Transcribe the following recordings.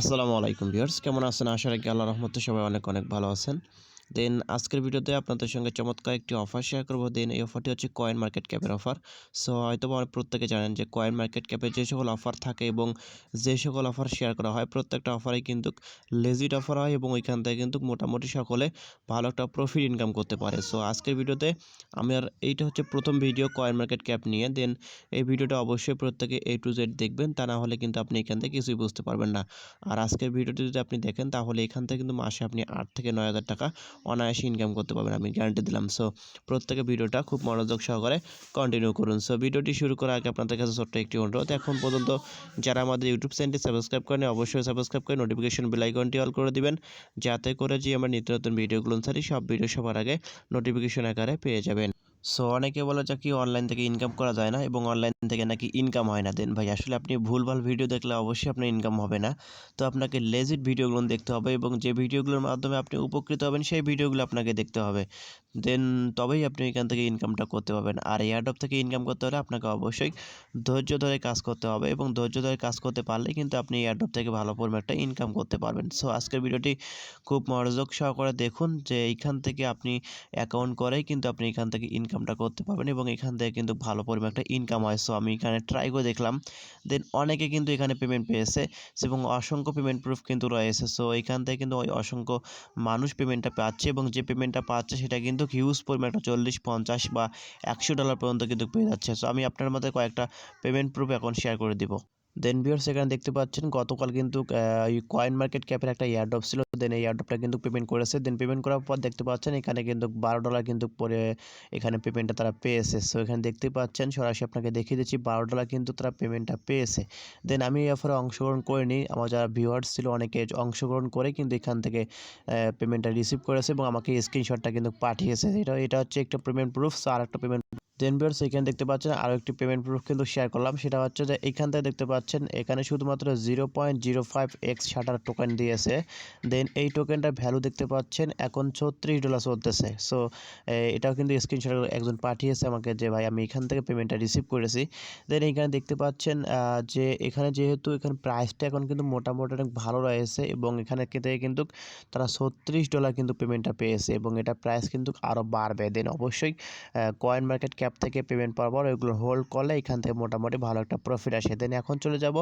আসসালামু আলাইকুম ভিউয়ার্স কেমন আছেন? আশা রাখি আল্লাহ রহমতে সবাই অনেক অনেক ভালো আছেন। দেন আজকের ভিডিওতে আপনাদের সঙ্গে চমৎকার একটি অফার শেয়ার করব। দেন এই অফারটি হচ্ছে কয়েন মার্কেট ক্যাপের অফার সো হয়তো বা প্রত্যেকে জানেন যে কয়েন মার্কেট ক্যাপে যে সকল অফার থাকে এবং যে সকল অফার শেয়ার করা হয়, প্রত্যেকটা অফারে কিন্তু লেজিট অফার হয় এবং ওইখান থেকে কিন্তু মোটামুটি সকলে ভালো একটা প্রফিট ইনকাম করতে পারে। সো আজকের ভিডিওতে আমি আর এইটা হচ্ছে প্রথম ভিডিও কয়েন মার্কেট ক্যাপ নিয়ে। দেন এই ভিডিওটা অবশ্যই প্রত্যেকে এ টু জেড দেখবেন। তা না হলে কিন্তু আপনি এখান থেকে কিছুই বুঝতে পারবেন না। আর আজকের ভিডিওটি যদি আপনি দেখেন, তাহলে এখান থেকে কিন্তু মাসে আপনি আট থেকে নয় হাজার টাকা অনায়াসে ইনকাম করতে পারবেন আমি গ্যারান্টি দিলাম। সো প্রত্যেকে ভিডিওটা খুব মনোযোগ সহকারে কন্টিনিউ করুন। সো ভিডিওটি শুরু করার আগে আপনাদের কাছে ছোট্ট একটি অনুরোধ, এখন পর্যন্ত যারা আমাদের ইউটিউব চ্যানেলটি সাবস্ক্রাইব করেন, অবশ্যই সাবস্ক্রাইব করে নোটিফিকেশন বেল আইকনটি অল করে দিবেন, যাতে করে যে আমরা নিত্য নতুন ভিডিওগুলো ছাড়ি সব ভিডিও সবার আগে নোটিফিকেশন আকারে পেয়ে যাবেন। সো অনেকে বলে যে কি অনলাইন থেকে ইনকাম করা যায় না এবং অনলাইন থেকে নাকি ইনকাম হয় না। দেন ভাই, আসলে আপনি ভুলভাল ভিডিও দেখলে অবশ্যই আপনার ইনকাম হবে না। তো আপনাকে লেজিট ভিডিওগুলো দেখতে হবে এবং যে ভিডিওগুলোর মাধ্যমে আপনি উপকৃত হবেন, সেই ভিডিওগুলো আপনাকে দেখতে হবে। দেন তবেই আপনি এখান থেকে ইনকামটা করতে পারবেন। আর এয়ারডপ থেকে ইনকাম করতে হলে আপনাকে অবশ্যই ধৈর্য ধরে কাজ করতে হবে এবং ধৈর্য ধরে কাজ করতে পারলে কিন্তু আপনি এয়ারডপ থেকে ভালো পরিমাণ একটা ইনকাম করতে পারবেন। সো আজকের ভিডিওটি খুব মনোযোগ সহকারে দেখুন যে এইখান থেকে আপনি অ্যাকাউন্ট করেই কিন্তু আপনি এখান থেকে ইনকামটা করতে পারবেন এবং এখান থেকে কিন্তু ভালো পরিমাণ একটা ইনকাম হয়। সো আমি এখানে ট্রাই করে দেখলাম। দেন অনেকে কিন্তু এখানে পেমেন্ট পেয়েছে এবং অসংখ্য পেমেন্ট প্রুফ কিন্তু রয়েছে। সো এখান থেকে কিন্তু ওই অসংখ্য মানুষ পেমেন্টটা পাচ্ছে এবং যে পেমেন্টটা পাচ্ছে সেটা কিন্তু হিউজ পরিমাণ একটা চল্লিশ, পঞ্চাশ বা একশো ডলার পর্যন্ত কিন্তু পেয়ে যাচ্ছে। সো আমি আপনার মধ্যে কয়েকটা পেমেন্ট প্রুফ এখন শেয়ার করে দিব। দেন বিয়ার্স এখানে দেখতে পাচ্ছেন গতকাল কিন্তু কয়েন মার্কেট ক্যাপের একটা এয়ারড্রপ ছিল। দেন এই এয়ারড্রপটা কিন্তু পেমেন্ট করেছে। দেন পেমেন্ট করার পর দেখতে পাচ্ছেন এখানে কিন্তু বারো ডলার কিন্তু পরে এখানে পেমেন্টটা তারা পেয়েছে। সো এখানে দেখতে পাচ্ছেন, সরাসরি আপনাকে দেখিয়ে দিচ্ছি, বারো ডলার কিন্তু তারা পেমেন্টটা পেয়েছে। দেন আমি এই অফারে অংশগ্রহণ করিনি। আমার যারা ভিউয়ার্স ছিল অনেকে অংশগ্রহণ করে কিন্তু এখান থেকে পেমেন্টটা রিসিভ করেছে এবং আমাকে স্ক্রিনশটটা কিন্তু পাঠিয়েছে। এটা এটা হচ্ছে একটা পেমেন্ট প্রুফ আর একটা পেমেন্ট দেন বিয়ার্স এখানে দেখতে পাচ্ছেন আরও একটি পেমেন্ট প্রুফ কিন্তু শেয়ার করলাম। সেটা হচ্ছে যে এখান থেকে দেখতে পাচ্ছেন এখানে শুধুমাত্র zero point zero five x shutter token দিয়েছে। দেন এই টোকেনটার ভ্যালু দেখতে পাচ্ছেন এখন ছত্রিশ ডলার চলতেছে সো এটাও কিন্তু স্ক্রিনশট একজন পাঠিয়েছে আমাকে যে, ভাই, আমি এখান থেকে পেমেন্টটা রিসিভ করেছি। দেন এখানে দেখতে পাচ্ছেন যে এখানে যেহেতু এখানে প্রাইসটা এখন কিন্তু মোটামুটি অনেক ভালো রয়েছে এবং এখানে থেকে কিন্তু তারা ছত্রিশ ডলার কিন্তু পেমেন্টটা পেয়েছে এবং এটা প্রাইস কিন্তু আরও বাড়বে। দেন অবশ্যই কয়েন মার্কেট ক্যাপ থেকে পেমেন্ট পাওয়ার পর ওইগুলো হোল্ড করলে এখান থেকে মোটামুটি ভালো একটা প্রফিট আসে। দেন এখন চলে যাব,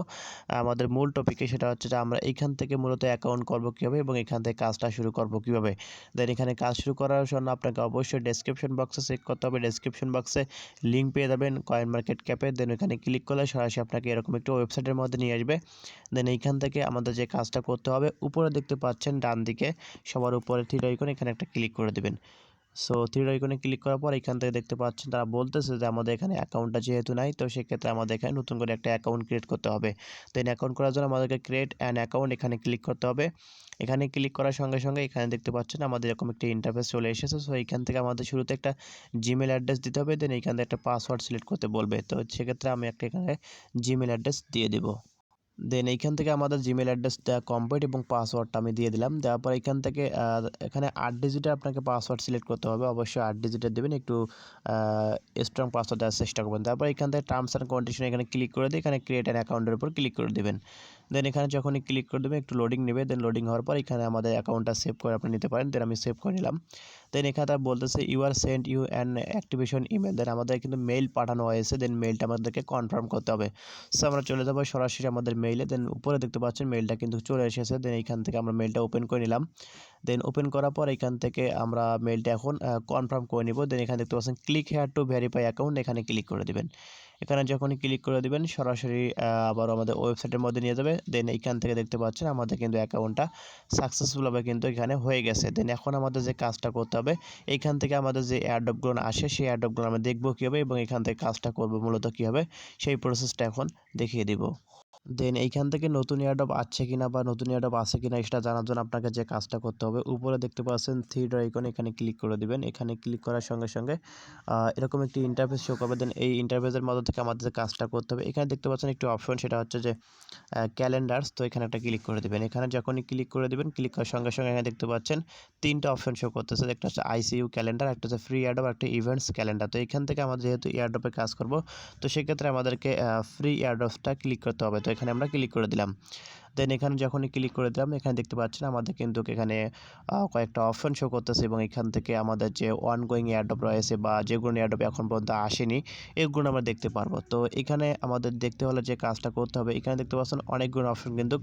আমাদের মূল টপিকে সেটা হচ্ছে যে আমরা এখান থেকে মূলত অ্যাকাউন্ট করব কীভাবে এবং এখান থেকে কাজটা শুরু করব কীভাবে। দেন এখানে কাজ শুরু করার জন্য আপনাকে অবশ্যই ডেসক্রিপশন বক্সে চেক করতে হবে। ডেসক্রিপশন বক্সে লিঙ্ক পেয়ে যাবেন কয়েন মার্কেট ক্যাপে দেন এখানে ক্লিক করলে সরাসরি আপনাকে এরকম একটি ওয়েবসাইটের মধ্যে নিয়ে আসবে। দেন এইখান থেকে আমাদের যে কাজটা করতে হবে, উপরে দেখতে পাচ্ছেন ডান দিকে সবার উপরে থ্রি আইকন এখানে একটা ক্লিক করে দেবেন। সো থ্রি আইকনে ক্লিক করার পর এখান থেকে দেখতে পাচ্ছেন তারা বলতেছে যে আমাদের এখানে অ্যাকাউন্টটা যেহেতু নাই, তো সেক্ষেত্রে আমাদের এখানে নতুন করে একটা অ্যাকাউন্ট ক্রিয়েট করতে হবে। দেন অ্যাকাউন্ট করার জন্য আমাদেরকে ক্রিয়েট অ্যান অ্যাকাউন্ট এখানে ক্লিক করতে হবে। এখানে ক্লিক করার সঙ্গে সঙ্গে এখানে দেখতে পাচ্ছেন আমাদের এরকম একটি ইন্টারফেস চলে এসেছে। সো এখান থেকে আমাদের শুরুতে একটা জিমেল অ্যাড্রেস দিতে হবে দেন এখান থেকে একটা পাসওয়ার্ড সিলেক্ট করতে বলবে। তো সেক্ষেত্রে আমি একটা এখানে জিমেল অ্যাড্রেস দিয়ে দেবো। দেন এইখান থেকে আমাদের জিমেল অ্যাড্রেসটা কমপ্লিট এবং পাসওয়ার্ডটা আমি দিয়ে দিলাম। দেওয়ার পর এখান থেকে এখানে আট ডিজিটের আপনাকে পাসওয়ার্ড সিলেক্ট করতে হবে। অবশ্যই আট ডিজিটের দেবেন। একটু স্ট্রং পাসওয়ার্ড দেওয়ার চেষ্টা করবেন। তারপর এখান থেকে টার্মস অ্যান্ড কন্ডিশন এখানে ক্লিক করে দিয়ে এখানে ক্রিয়েট অ্যান অ্যাকাউন্টের উপর ক্লিক করে দেবেন। দেন এখানে যখনই ক্লিক করে দেবে, একটু লোডিং নেবে দেন লোডিং হওয়ার পর এখানে আমাদের অ্যাকাউন্টটা সেভ করে আপনি নিতে পারেন দেন আমি সেভ করে নিলাম। দেন এখানে তার বলতেছে you are sent you an activation email then আমাদের কিন্তু মেইল পাঠানো হয়েছে দেন মেইলটা আমাদেরকে কনফার্ম করতে হবে। সো আমরা চলে যাব সরাসরি আমাদের মেইলে দেন উপরে দেখতে পাচ্ছেন মেইলটা কিন্তু চলে এসেছে দেন এইখান থেকে আমরা মেইলটা ওপেন করে নিলাম। দেন ওপেন করার পর এখান থেকে আমরা মেইলটা এখন কনফার্ম করে নিব। দেন এখানে দেখতে পাচ্ছেন click here to verify account এখানে ক্লিক করে দেবেন। এখানে যখনই ক্লিক করে দেবেন, সরাসরি আবার আমাদের ওয়েবসাইটের মধ্যে নিয়ে যাবে। দেন এইখান থেকে দেখতে পাচ্ছেন, আমাদের কিন্তু অ্যাকাউন্টটা সাকসেসফুলভাবে কিন্তু এখানে হয়ে গেছে। দেন এখন আমাদের যে কাজটা করতে হবে এইখান থেকে আমাদের যে অ্যাডপগুলো আসে, সেই অ্যাডপগুলো আমরা দেখব কীভাবে এবং এখান থেকে কাজটা করব মূলত কীভাবে, সেই প্রসেসটা এখন দেখিয়ে দিব। দেন এইখান থেকে নতুন এয়ারডপ আছে কিনা বা নতুন এয়ারডপ আছে কিনা সেটা জানার জন্য আপনাকে যে কাজটা করতে হবে, উপরে দেখতে পাচ্ছেন থ্রি আইকন এখানে ক্লিক করে দিবেন। এখানে ক্লিক করার সঙ্গে সঙ্গে এরকম একটি ইন্টারফেস শো করবে। দেন এই ইন্টারফেসের মধ্যে থেকে আমাদের যে কাজটা করতে হবে, এখানে দেখতে পাচ্ছেন একটি অপশন সেটা হচ্ছে যে ক্যালেন্ডার্স তো এখানে একটা ক্লিক করে দেবেন। এখানে যখনই ক্লিক করে দেবেন ক্লিক করার সঙ্গে সঙ্গে এখানে দেখতে পাচ্ছেন তিনটা অপশন শো করতেছে। একটা হচ্ছে আইসিইউ ক্যালেন্ডার একটা হচ্ছে ফ্রি এয়ারডপ একটা ইভেন্টস ক্যালেন্ডার তো এখান থেকে আমাদের যেহেতু এয়ারডপে কাজ করব, তো সেক্ষেত্রে আমাদেরকে ফ্রি এয়ারডপটা ক্লিক করতে হবে। তো এখানে আমরা ক্লিক করে দিলাম। দেন এখানে যখনই ক্লিক করে দিলাম, এখানে দেখতে পাচ্ছেন আমাদের কিন্তু এখানে কয়েকটা অপশন শো করতেছে এবং এখান থেকে আমাদের যে ওয়ান গোয়িং এয়ারড্রপ রয়েছে বা যেগুলো এয়ারড্রপ এখন পর্যন্ত আসেনি, এগুলো আমরা দেখতে পারব। তো এখানে আমাদের দেখতে হলে যে কাজটা করতে হবে, এখানে দেখতে পাচ্ছেন অনেকগুলো অপশন কিন্তু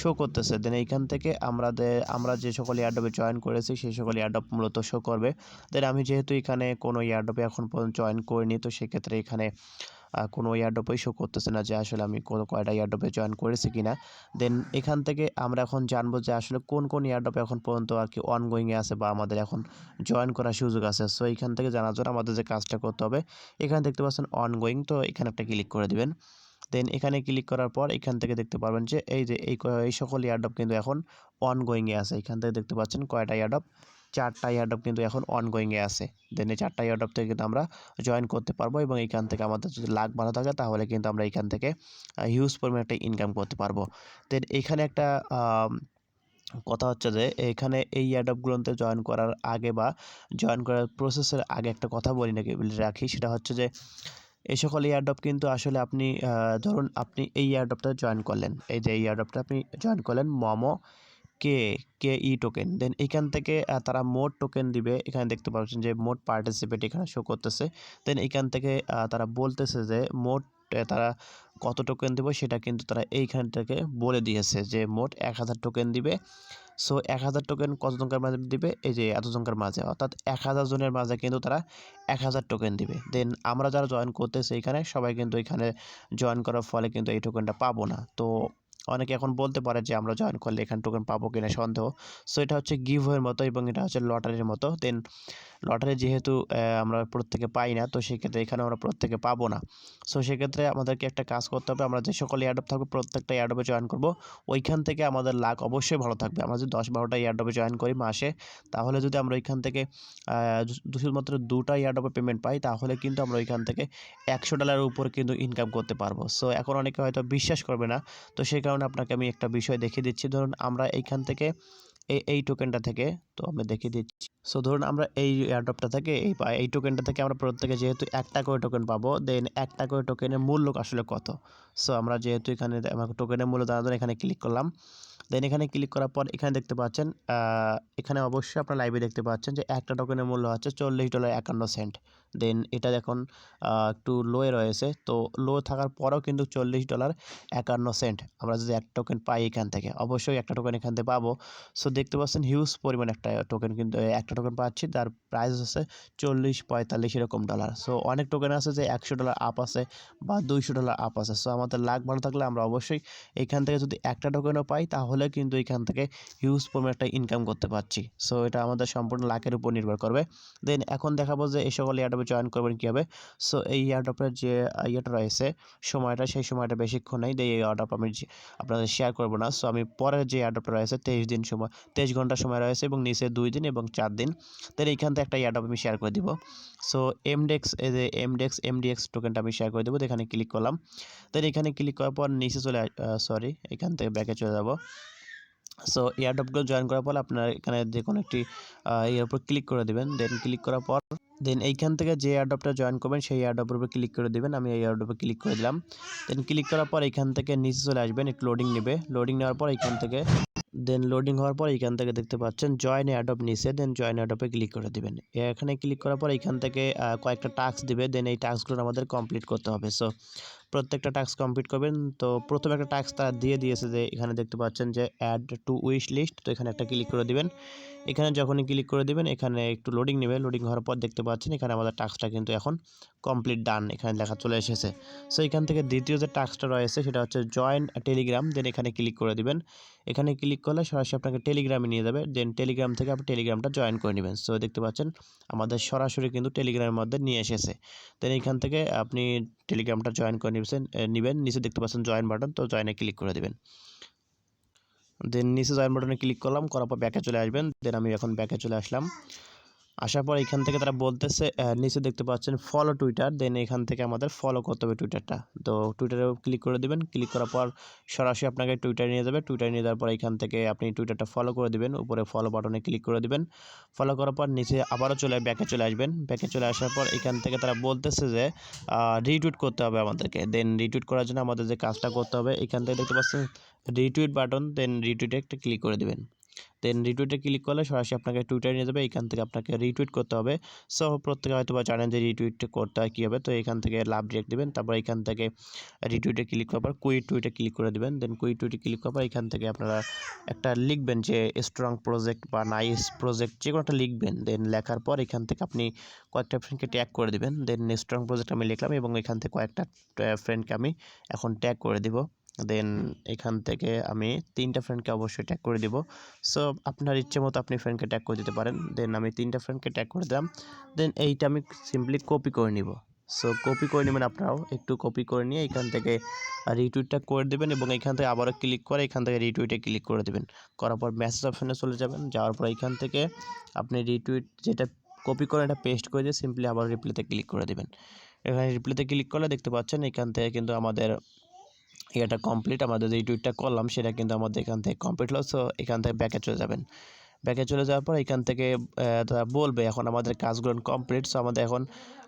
শো করতেছে। দেন এইখান থেকে আমাদের, আমরা যে সকল এয়ারড্রপে জয়েন করেছি, সেই সকল এয়ারড্রপ মূলত শো করবে। দেন আমি যেহেতু এখানে কোনো এয়ারড্রপে এখন পর্যন্ত জয়েন করিনি, তো সেক্ষেত্রে এখানে কোনো এয়ারড্রপই শো করতেছে না যে আসলে আমি কোনো কয়টা এয়ারড্রপে জয়েন করেছি কিনা। দেন এখান থেকে আমরা এখন জানব যে আসলে কোন কোন এয়ারড্রপে এখন পর্যন্ত আর কি অনগোয়িংয়ে আছে বা আমাদের এখন জয়েন করার সুযোগ আছে। সো এখান থেকে জানার জন্য আমাদের যে কাজটা করতে হবে, এখানে দেখতে পাচ্ছেন অনগোয়িং তো এখানে একটা ক্লিক করে দিবেন। দেন এখানে ক্লিক করার পর এখান থেকে দেখতে পারবেন যে এই যে এই এই সকল এয়ারড্রপ কিন্তু এখন অনগোয়িংয়ে আছে। এখান থেকে দেখতে পাচ্ছেন কয়টা এয়ারড্রপ চারটা এয়ারড্রপ কিন্তু এখন অনগোয়িংয়ে আছে। দেন এই চারটা এয়ারড্রপ থেকে কিন্তু আমরা জয়েন করতে পারব এবং এখান থেকে আমাদের যদি লাখ ভালো থাকে, তাহলে কিন্তু আমরা এখান থেকে হিউজ পরিমাণে একটা ইনকাম করতে পারব। দেন এখানে একটা কথা হচ্ছে যে, এখানে এই অ্যাডপগুলোতে জয়েন করার আগে বা জয়েন করার প্রসেসের আগে একটা কথা বলি নাকি রাখি। সেটা হচ্ছে যে, এই সকল এয়ারড্রপ কিন্তু আসলে আপনি ধরুন আপনি এই এয়ারড্রপটা জয়েন করলেন। এই যে এই এয়ারড্রপটা আপনি জয়েন করলেন, মমো কে কে ই টোকেন দেন এখান থেকে তারা মোট টোকেন দিবে। এখানে দেখতে পাচ্ছেন যে মোট পার্টিসিপেট এখানে শো করতেছে। দেন এখান থেকে তারা বলতেছে যে মোট তারা কত টোকেন দেবো সেটা কিন্তু তারা এইখান থেকে বলে দিয়েছে যে মোট এক হাজার টোকেন দিবে। সো এক হাজার টোকেন কত জনকার মাঝে দিবে? এই যে এত জনকার মাঝে। অর্থাৎ এক হাজার জনের মাঝে কিন্তু তারা এক হাজার টোকেন দিবে। দেন আমরা যারা জয়েন করতেছি এখানে, সবাই কিন্তু এখানে জয়েন করার ফলে কিন্তু এই টোকেনটা পাবো না। তো অনেকে এখন বলতে পারে যে আমরা জয়েন করলে এখানে টোকেন পাবো কিনা সন্দেহ। সো এটা হচ্ছে গিভওয়ের মতো এবং এটা হচ্ছে লটারির মতো। দেন লটারি যেহেতু আমরা প্রত্যেকে পাই না, তো সেক্ষেত্রে এখানে আমরা প্রত্যেকে পাবো না। সো সেক্ষেত্রে আমাদেরকে একটা কাজ করতে হবে। আমরা যে সকল এয়ারডপ থাকবে, প্রত্যেকটা এয়ারডপে জয়েন করব। ওইখান থেকে আমাদের লাখ অবশ্যই ভালো থাকবে। আমরা যদি দশ বারোটা এয়ারডপে জয়েন করি মাসে, তাহলে যদি আমরা ওইখান থেকে শুধুমাত্র দুটা এয়ারডপে পেমেন্ট পাই, তাহলে কিন্তু আমরা ওইখান থেকে একশো ডলারের উপর কিন্তু ইনকাম করতে পারব। সো এখন অনেকে হয়তো বিশ্বাস করবে না। তো সেই কারণে আপনাকে আমি একটা বিষয় দেখিয়ে দিচ্ছি। ধরুন আমরা এইখান থেকে এই এই টোকেনটা থেকে, তো আমি দেখিয়ে দিচ্ছি। সো ধরুন আমরা এই এয়ারড্রপটা থেকে, এই এই টোকেনটা থেকে আমরা প্রত্যেকে যেহেতু একটা করে টোকেন পাবো দেন একটা করে টোকেনের মূল্য আসলে কত? সো আমরা যেহেতু এখানে টোকেনের মূল্য জন্য এখানে ক্লিক করলাম। দেন এখানে ক্লিক করার পর এখানে দেখতে পাচ্ছেন এখানে অবশ্যই আপনার লাইভে দেখতে পাচ্ছেন যে একটা টোকেনের মূল্য হচ্ছে চল্লিশ ডলার একান্ন সেন্ট দেন এটা এখন একটু লোয়ে রয়েছে। তো লো থাকার পরেও কিন্তু চল্লিশ ডলার একান্ন সেন্ট আমরা যদি এক টোকেন পাই এখান থেকে, অবশ্যই একটা টোকেন এখান থেকে পাবো। সো দেখতে পাচ্ছেন হিউজ পরিমাণ একটা টোকেন কিন্তু একটা টোকেন পাচ্ছি। তার প্রাইস হচ্ছে চল্লিশ পঁয়তাল্লিশ এরকম ডলার সো অনেক টোকেন আছে যে একশো ডলার আপ আছে বা দুইশো ডলার আপ আছে। সো আমাদের লাখ ভালো থাকলে আমরা অবশ্যই এখান থেকে যদি একটা টোকেনও পাই, তাহলে কিন্তু এখান থেকে হিউজ পরিমাণ একটা ইনকাম করতে পারছি। সো এটা আমাদের সম্পূর্ণ লাখের উপর নির্ভর করবে। দেন এখন দেখাবো যে এই সকল এয়ারডপে জয়েন করবেন, কীভাবে? সো এই এয়ারডপের যে ইয়েটা রয়েছে, সময়টা, সেই সময়টা বেশিক্ষণ নেই এই এয়ারডপ আমি আপনাদের শেয়ার করব না। সো আমি পরের যে এয়ারডপটা রয়েছে, তেইশ দিন সময়, তেইশ ঘণ্টা সময় রয়েছে এবং নিচে দুই দিন এবং চার দিন দেন এইখান থেকে একটা এয়ারডপ আমি শেয়ার করে দিব। সো এমডেক্স এই যে এমডেক্স এমডিএক্স টোকেনটা আমি শেয়ার করে দেবো এখানে ক্লিক করলাম। দেন এখানে ক্লিক করার পর নিচে চলে সরি এখান থেকে ব্যাকে চলে যাব। সো এয়ারডপগুলো জয়েন করার পর আপনার এখানে যে কোনো একটি এর উপর ক্লিক করে দেবেন। দেন ক্লিক করার পর দেন এইখান থেকে যে অ্যাডপটা জয়েন করবেন, সেই অ্যাডপের উপর ক্লিক করে দেবেন। আমি এই অ্যাডপে ক্লিক করে দিলাম। দেন ক্লিক করার পর এখান থেকে নিচে চলে আসবেন, একটু লোডিং নেবে। লোডিং নেওয়ার পর এখান থেকে দেন লোডিং হওয়ার পর এখান থেকে দেখতে পাচ্ছেন জয়েন অ্যাডপ নিচে দেন জয়েন অ্যাডপে ক্লিক করে দেবেন। এখানে ক্লিক করার পর এখান থেকে কয়েকটা টাস্ক দিবে। দেন এই টাস্কগুলো আমাদের কমপ্লিট করতে হবে। সো প্রত্যেকটা টাস্ক কমপ্লিট করবেন। তো প্রথমে একটা টাস্ক তারা দিয়ে দিয়েছে যে, এখানে দেখতে পাচ্ছেন যে অ্যাড টু উইশ লিস্ট তো এখানে একটা ক্লিক করে দিবেন। এখানে যখনই ক্লিক করে দিবেন, এখানে একটু লোডিং নেবে লোডিং হওয়ার পর দেখতে পাচ্ছেন, এখানে আমাদের টাস্কটা কিন্তু এখন কমপ্লিট ডান এখানে লেখা চলে এসেছে। সো এখান থেকে দ্বিতীয় যে টাস্কটা রয়েছে, সেটা হচ্ছে জয়েন টেলিগ্রাম দেন এখানে ক্লিক করে দিবেন। এখানে ক্লিক করলে সরাসরি আপনাকে টেলিগ্রামে নিয়ে যাবে। দেন টেলিগ্রাম থেকে আপনি টেলিগ্রামটা জয়েন করে নেবেন। সো দেখতে পাচ্ছেন, আমাদের সরাসরি কিন্তু টেলিগ্রামের মধ্যে নিয়ে এসেছে। দেন এখান থেকে আপনি টেলিগ্রামটা জয়েন করে নিবেন নেবেন, নিচে দেখতে পাচ্ছেন জয়েন বাটন তো জয়েনে ক্লিক করে দেবেন। দেন নিচে জয়েন বাটনে ক্লিক করলাম, করার পর ব্যাকে চলে আসবেন দেন আমি এখন ব্যাকে চলে আসলাম। আসার পর এখান থেকে তারা বলতেছে নিচে দেখতে পাচ্ছেন ফলো টুইটার দেন এখান থেকে আমাদের ফলো করতে হবে টুইটারটা তো টুইটারে ক্লিক করে দিবেন ক্লিক করার পর সরাসরি আপনাকে টুইটার নিয়ে যাবে। টুইটার নিয়ে যাওয়ার পর এখান থেকে আপনি টুইটারটা ফলো করে দিবেন, উপরে ফলো বাটনে ক্লিক করে দিবেন। ফলো করার পর নিচে আবারও চলে ব্যাকে চলে আসবেন। ব্যাকে চলে আসার পর এখান থেকে তারা বলতেছে যে রিটুইট করতে হবে আমাদেরকে। দেন রিটুইট করার জন্য আমাদের যে কাজটা করতে হবে, এখান থেকে দেখতে পাচ্ছেন রিটুইট বাটন দেন রিটুইটে একটা ক্লিক করে দিবেন। দেন রিটুইটে ক্লিক করলে সরাসরি আপনাকে টুইটারে নিয়ে যাবে, এখান থেকে আপনাকে রিটুইট করতে হবে। সো প্রত্যেকে হয়তো বা জানেন যে রিটুইট করতে হয় কী হবে তো এখান থেকে লাভ ডিরেক্ট দেবেন, তারপর এখান থেকে রিটুইটে ক্লিক করার পর কুইট টুইটে ক্লিক করে দেবেন। দেন কুইট টুইটে ক্লিক করার পর এখান থেকে আপনারা একটা লিখবেন যে স্ট্রং প্রজেক্ট বা নাইস প্রজেক্ট যে কোনো একটা লিখবেন। দেন লেখার পর এখান থেকে আপনি কয়েকটা ফ্রেন্ডকে ট্যাগ করে দিবেন। দেন স্ট্রং প্রজেক্ট আমি লিখলাম এবং এখান থেকে কয়েকটা ফ্রেন্ডকে আমি এখন ট্যাগ করে দিব। দেন এখান থেকে আমি তিনটা ফ্রেন্ডকে অবশ্যই ট্যাগ করে দিব। সো আপনার ইচ্ছে মতো আপনি ফ্রেন্ডকে ট্যাগ করে দিতে পারেন। দেন আমি তিনটা ফ্রেন্ডকে ট্যাগ করে দিলাম। দেন এইটা আমি সিম্পলি কপি করে নিব। সো কপি করে নেবেন আপনারাও। একটু কপি করে নিয়ে এখান থেকে রিটুইটটা করে দেবেন এবং এখান থেকে আবারও ক্লিক করে এখান থেকে রিটুইটে ক্লিক করে দেবেন। করার পর মেসেজ অপশানে চলে যাবেন। যাওয়ার পর এখান থেকে আপনি রিটুইট যেটা কপি করে এটা পেস্ট করে দিয়ে সিম্পলি আবার রিপ্লেতে ক্লিক করে দেবেন। এখানে রিপ্লেতে ক্লিক করলে দেখতে পাচ্ছেন এখান থেকে কিন্তু আমাদের এটা কমপ্লিট আমাদের যে টুইটটা করলাম, সেটা কিন্তু আমাদের এখান থেকে কমপ্লিট হলো। সো এখান থেকে ব্যাকে চলে যাবেন। ব্যাকে চলে যাওয়ার পর এখান থেকে তারা বলবে, এখন আমাদের কাজগুলো কমপ্লিট সো আমাদের এখন,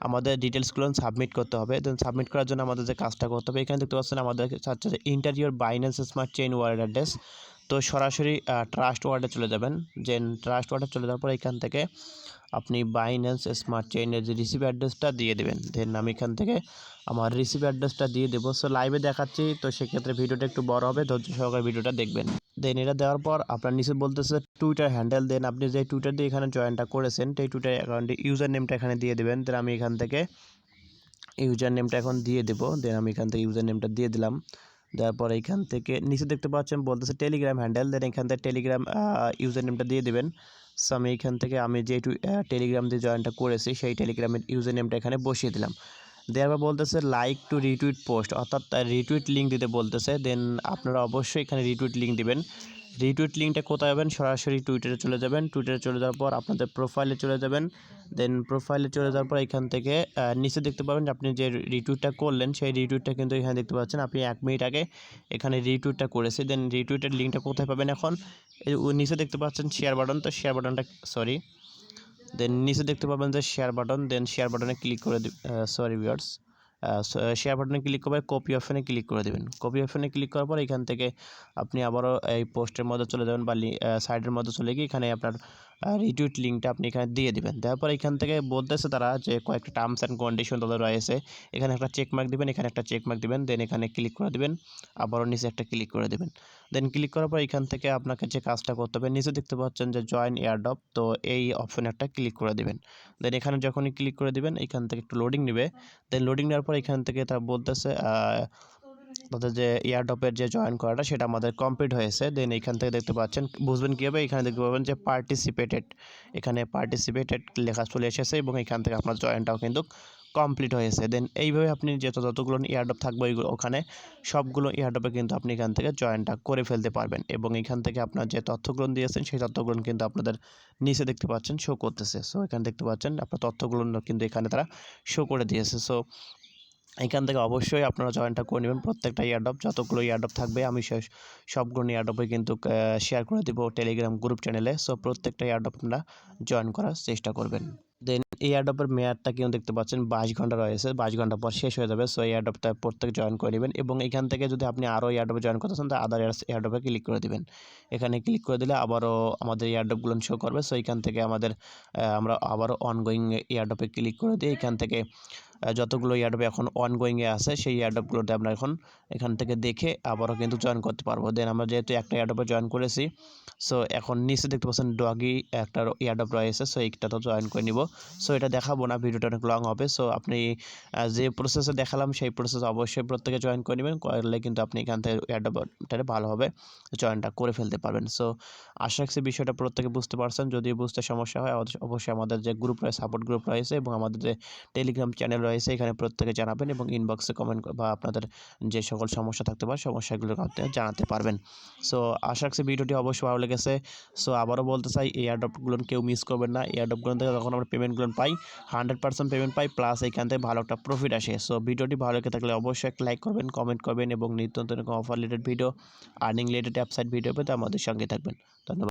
আমাদের ডিটেলসগুলো সাবমিট করতে হবে। দেন সাবমিট করার জন্য আমাদের যে কাজটা করতে হবে, এখানে দেখতে পাচ্ছেন আমাদের চাচ্ছে enter your Binance smart chain word address তো সরাসরি ট্রাস্ট ওয়ার্ডে চলে যাবেন। যে ট্রাস্ট ওয়ার্ডে চলে যাওয়ার পর এখান থেকে আপনি বাইন্যান্স স্মার্ট চেইনের যে রিসিভ অ্যাড্রেসটা দিয়ে দেবেন দেন আমি এখান থেকে আমার রিসিভ অ্যাড্রেসটা দিয়ে দেবো। সো লাইভে দেখাচ্ছি, তো সেক্ষেত্রে ভিডিওটা একটু বড় হবে, ধৈর্য সহকারে ভিডিওটা দেখবেন। দেন এটা দেওয়ার পর আপনার নিচে বলতেছে টুইটার হ্যান্ডেল দেন আপনি যে টুইটার দিয়ে এখানে জয়েনটা করেছেন, সেই টুইটার অ্যাকাউন্টে ইউজার নেমটা এখানে দিয়ে দেবেন। দেন আমি এখান থেকে ইউজার নেমটা এখন দিয়ে দেবো। দেন আমি এখান থেকে ইউজার নেমটা দিয়ে দিলাম। দেওয়ার পর এখান থেকে নিচে দেখতে পাচ্ছেন, বলতেছে টেলিগ্রাম হ্যান্ডেল দেন এখান থেকে টেলিগ্রাম ইউজার নেমটা দিয়ে দেবেন। সো আমি এখান থেকে আমি যে টেলিগ্রাম দিয়ে জয়েনটা করেছি, সেই টেলিগ্রামের ইউজার নেমটা এখানে বসিয়ে দিলাম। দেওয়ার বলতেছে লাইক টু রিটুইট পোস্ট অর্থাৎ রিটুইট লিঙ্ক দিতে বলতেছে। দেন আপনারা অবশ্যই এখানে রিটুইট লিঙ্ক দিবেন। রিটুইট লিঙ্কটা কোথায় যাবেন সরাসরি টুইটারে চলে যাবেন। টুইটারে চলে যাওয়ার পর আপনাদের প্রোফাইলে চলে যাবেন। দেন প্রোফাইলে চলে যাওয়ার পর এখান থেকে নিচে দেখতে পাবেন যে আপনি যে রিটুইটটা করলেন, সেই রিটুইটটা কিন্তু এখানে দেখতে পাচ্ছেন। আপনি এক মিনিট আগে এখানে রিটুইটটা করেছে। দেন রিটুইটের লিঙ্কটা কোথায় পাবেন এখন? নিচে দেখতে পাচ্ছেন শেয়ার বাটন তো শেয়ার বাটনটা সরি দেন নিচে দেখতে পাবেন যে শেয়ার বাটন দেন শেয়ার বাটনে ক্লিক করে সরি ভিউয়ার্স শেয়ার বাটনে ক্লিক করবে কপি অপশানে ক্লিক করে দেবেন। কপি অপশানে ক্লিক করার পর এখান থেকে আপনি আবারও এই পোস্টের মধ্যে চলে যাবেন বা সাইডের মধ্যে চলে গিয়ে এখানে আপনার রিটুইট লিঙ্কটা আপনি এখানে দিয়ে দেবেন। তারপর পর এখান থেকে বলতেছে তারা যে কয়েকটা টার্মস অ্যান্ড কন্ডিশন তাদের রয়েছে। এখানে একটা চেকমার্ক দেবেন, এখানে একটা চেকমার্ক দিবেন দেন এখানে ক্লিক করে দেবেন, আবারও নিচে একটা ক্লিক করে দেবেন। দেন ক্লিক করার পর এখান থেকে আপনাকে যে কাজটা করতে হবে, নিচে দেখতে পাচ্ছেন যে জয়েন এয়ারডপ তো এই অপশনে একটা ক্লিক করে দিবেন। দেন এখানে যখনই ক্লিক করে দিবেন, এখান থেকে একটু লোডিং নেবে। দেন লোডিং নেওয়ার পর এখান থেকে তারা বলতেছে তাদের যে এয়ারডপের যে জয়েন করাটা, সেটা আমাদের কমপ্লিট হয়েছে। দেন এখান থেকে দেখতে পাচ্ছেন, বুঝবেন কীভাবে? এখানে দেখতে পাবেন যে পার্টিসিপেটেড এখানে পার্টিসিপেটেড লেখা চলে এসেছে এবং এখান থেকে আপনার জয়েনটাও কিন্তু কমপ্লিট হয়েছে। দেন এইভাবে আপনি যত যতগুলো এয়ারডপ থাকবে ওইগুলো ওখানে সবগুলো এয়ারডপে কিন্তু আপনি এখান থেকে জয়েনটা করে ফেলতে পারবেন। এবং এখান থেকে আপনার যে তথ্যগুলো দিয়েছেন সেই তথ্যগুলো কিন্তু আপনাদের নিচে দেখতে পাচ্ছেন শো করতেছে। সো এখানে দেখতে পাচ্ছেন আপনার তথ্যগুলো কিন্তু এখানে তারা শো করে দিয়েছে। সো এখান থেকে অবশ্যই আপনারা জয়েনটা করে নেবেন। প্রত্যেকটা ইয়ারডপ যতগুলো ইয়ারডপ থাকবে আমি সে- সবগুলো ইয়ারডপে কিন্তু শেয়ার করে দেবো টেলিগ্রাম গ্রুপ চ্যানেলে সো প্রত্যেকটা ইয়ারডপ আপনারা জয়েন করার চেষ্টা করবেন। দেন এই এয়ারডপের মেয়াদটা কিন্তু দেখতে পাচ্ছেন বাইশ ঘণ্টা রয়েছে বাইশ ঘণ্টা পর শেষ হয়ে যাবে সো এই এয়ারডপটা প্রত্যেক জয়েন করে নেবেন এবং এখান থেকে যদি আপনি আরও এয়ারডপে জয়েন করতে চান তাহলে আদার এয়ারডপে ক্লিক করে দিবেন এখানে ক্লিক করে দিলে আবারও আমাদের এয়ারডপগুলো শো করবে সো এখান থেকে আমাদের আমরা আবারও অনগোয়িং এয়ারডপে ক্লিক করে দিই এখান থেকে যতগুলো এয়ারডপ এখন অনগোয়িংয়ে আছে সেই এয়ারডপগুলোতে আমরা এখন এখান থেকে দেখে আবারও কিন্তু জয়েন করতে পারব দেন আমরা যেহেতু একটা এয়ারডপে জয়েন করেছি সো এখন নিচে দেখতে পাচ্ছেন ডগি একটা এয়ারডপ রয়েছে সো এইটা তো জয়েন করে নিব সো এটা দেখাবো না ভিডিওটা অনেক লং হবে। সো আপনি যে প্রসেসে দেখালাম, সেই প্রসেস অবশ্যই প্রত্যেকে জয়েন করে নেবেন। করলে কিন্তু আপনি এখান থেকে অ্যাডাপ্টারে ভালোভাবে জয়েনটা করে ফেলতে পারবেন। সো আশা রাখছি বিষয়টা প্রত্যেকে বুঝতে পারছেন। যদি বুঝতে সমস্যা হয় অবশ্যই আমাদের যে গ্রুপ রয়েছে সাপোর্ট গ্রুপ রয়েছে এবং আমাদের যে টেলিগ্রাম চ্যানেল রয়েছে, এখানে প্রত্যেকে জানাবেন এবং ইনবক্সে কমেন্ট বা আপনাদের যে সকল সমস্যা থাকতে পারে, সমস্যাগুলো আপনি জানাতে পারবেন। সো আশা রাখছি ভিডিওটি অবশ্যই ভালো লেগেছে। সো আবারও বলতে চাই, এই এয়ারড্রপগুলো কেউ মিস করবেন না। এয়ারড্রপগুলো থেকে যখন আমরা পেমেন্টগুলো পাই হান্ড্রেড পার্সেন্ট পেমেন্ট পাই প্লাস এখান থেকে ভালো একটা প্রফিট আসে। সো ভিডিওটি ভালো লেগে থাকলে অবশ্যই একটা লাইক করবেন কমেন্ট করবেন এবং নিত্য নতুন offer related video earning related website video পেতে আমাদের সঙ্গে থাকবেন। ধন্যবাদ।